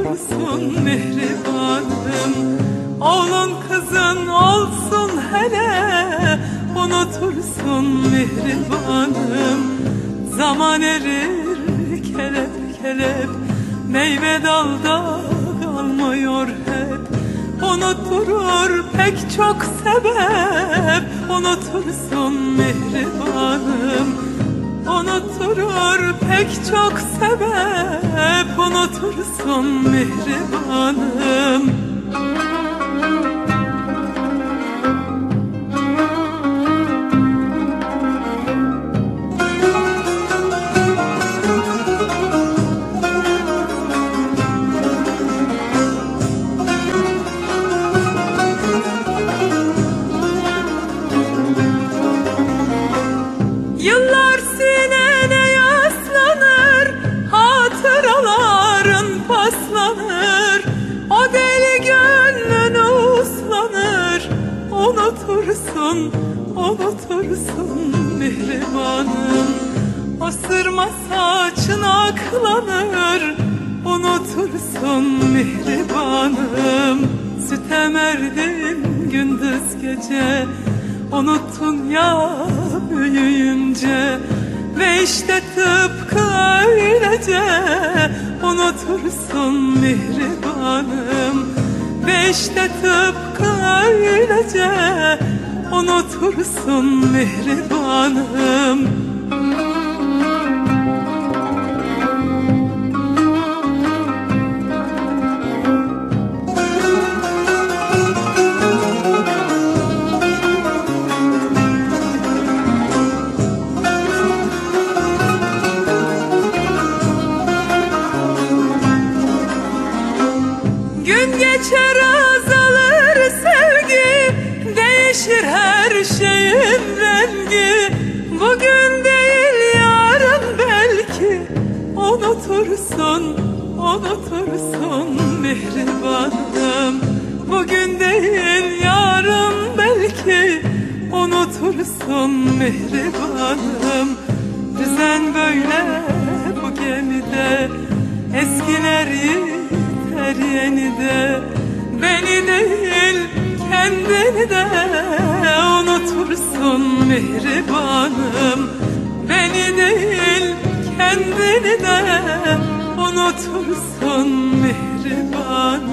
unutursun mihribanım Oğlun kızın olsun hele Unutursun mihribanım Zaman erir kelep kelep Meyve dalda kalmıyor hep. Unutturur pek çok sebep Unutursun mihribanım Unutturur pek çok sebep Unutursun mihribanım paslanır O deli gönlün uslanır. Unutursun, unutursun mihribanım O sırma saçın aklanır. Unutursun mihribanım Sütem erdin gündüz gece. Unuttun ya büyüyünce Ve işte tıpkı öylece Unutursun mihribanım Ve işte tıpkı öylece Unutursun mihribanım Unutursun, unutursun mihribanım. Bugün değil yarın belki Unutursun mihribanım. Düzen böyle bu gemide Eskiler yiter yeni de Beni değil kendini de Unutursun mihribanım. Beni değil kendini de Unutursun mihribanım